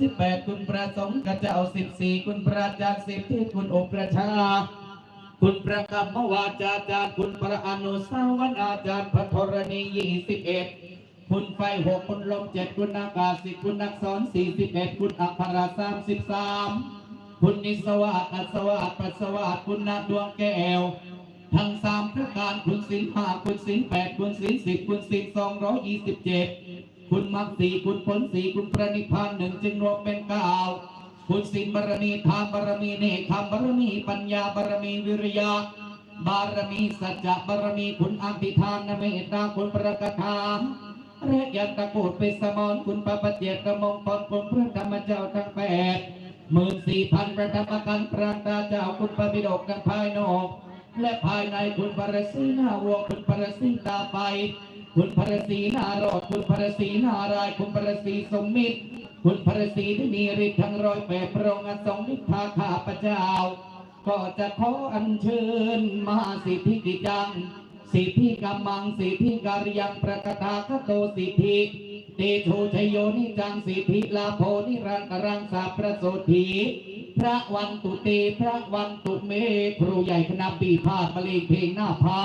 สิบแปดคุณประสงค์กระเจ้าสิบสี่คุณประจารย์สิบที่คุณอุประชา คุณประกรรมวาจาจารย์คุณประอนุสาวนาอาจารย์พระธรณียี่สิบเอ็ดคุณไฟหกคุณลมเจ็ดคุณอากาศสิบคุณนักสอนสี่สิบเอ็ดคุณอัคราสามสิบสามคุณนิสวาอัศวาปัสวาคุณนาดวงแก้วทั้งสามประการคุณสินห้าคุณสินแปดคุณสินสิบคุณสินสองร้อยยี่สิบเจ็ด คุณมรรคสี่คุณผลสี่คุณประนิพพานหนึ่งจึงรวมเป็นเก้าคุณสิบารมีทานบารมีเนคขมบารมีปัญญาบารมีวิริยะบารมีสัจจะบารมีคุณอภิธานเมตตาคุณประกถามเรียกยันตะโกดเป็นสมอนคุณปปเจกมงคลคุณพระธรรมเจ้าทั้งแปดหมื่นสี่พันพระธรรมกันพระตาเจ้าคุณพระบิดกทั้งภายนอก และภายในคุณพระศรีหน้าวัวคุณพระศรีตาไฟ คุณพระศรีนารอดคุณพระศรีนารายคุณพระศรีสมมิตร คุณพระศรีที่มีฤทธิ์ทั้งร้อยแปดพระองค์อันทรงฤทธาข้าพเจ้า ก็จะขออัญเชิญมหาสิทธิกิจัง สิทธิกำมังสิทธิการยังประกตาคโตสิทธิเตโชชโยนิจังสิทธิลาโพนิรันตรังสาประโสธีพระวันตุเตพระวันตุเมครูใหญ่คณะปีพาดบรรเลงเพลงหน้าพา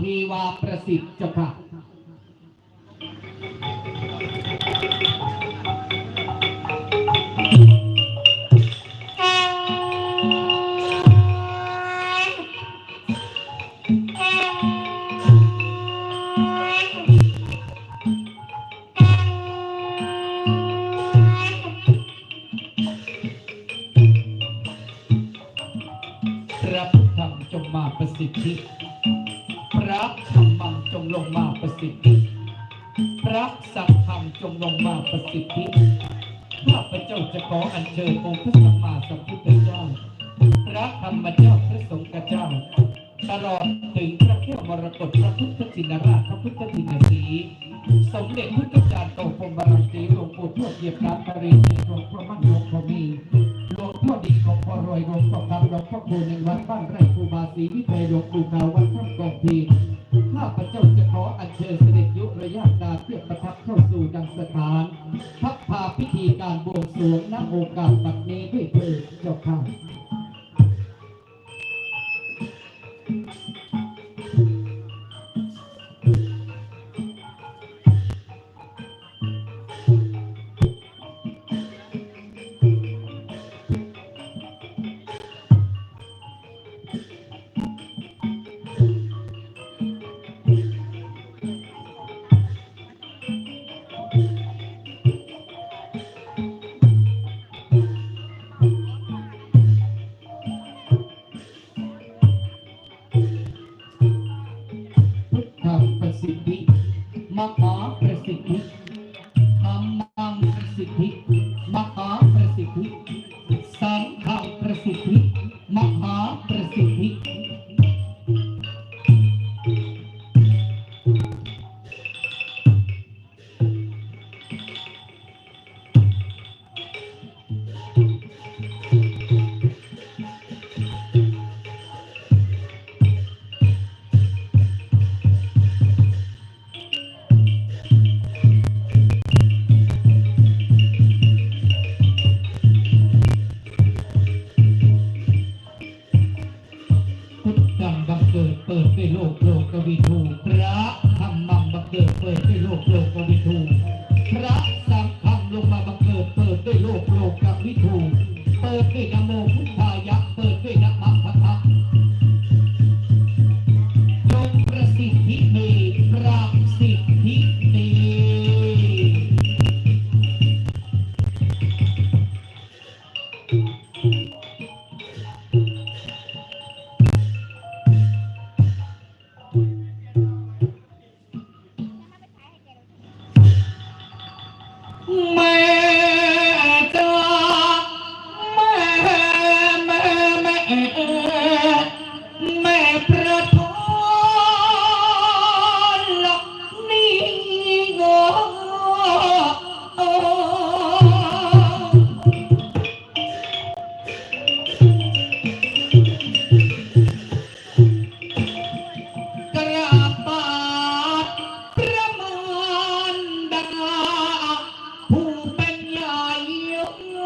ทีวาประสิทธิ์เจ้าค่ะ สิทธิ พระธรรมังจงลงมาประสิทธิ พระสังฆังจงลงมาประสิทธิข้าพเจ้าจะขออัญเชิญองค์พระสัมมาสัมพุทธเจ้า พระธรรมเจ้าพระสงฆ์เจ้า ตลอดถึงพระแก้วมรกตพระพุทธชินราชพระพุทธชินสีสมเด็จพุทธจารย์โตพรมบารมีหลวงปู่ทวดเยียบน้ำกรีเจหลวงพ่อมั่นหลวงพ่อมี หลวงพ่อดีหลวงพ่อรวยหลวงพ่อคำหลวงพ่อคูในวัดบ้านไร่ครูบาศรีวิเทยหลวงปู่ขาววัดท่ามกองทีข้าพเจ้าจะขออัญเชิญเสด็จยุระยะดาเทียบประทับเข้าสู่ดังสถานพักพาพิธีการบวงสรวงณโอกาสบัดนี้ด้วยเถิดเจ้าค่ะ ธประสิทธิมห เกิดเปิดด้ว Mm-mm.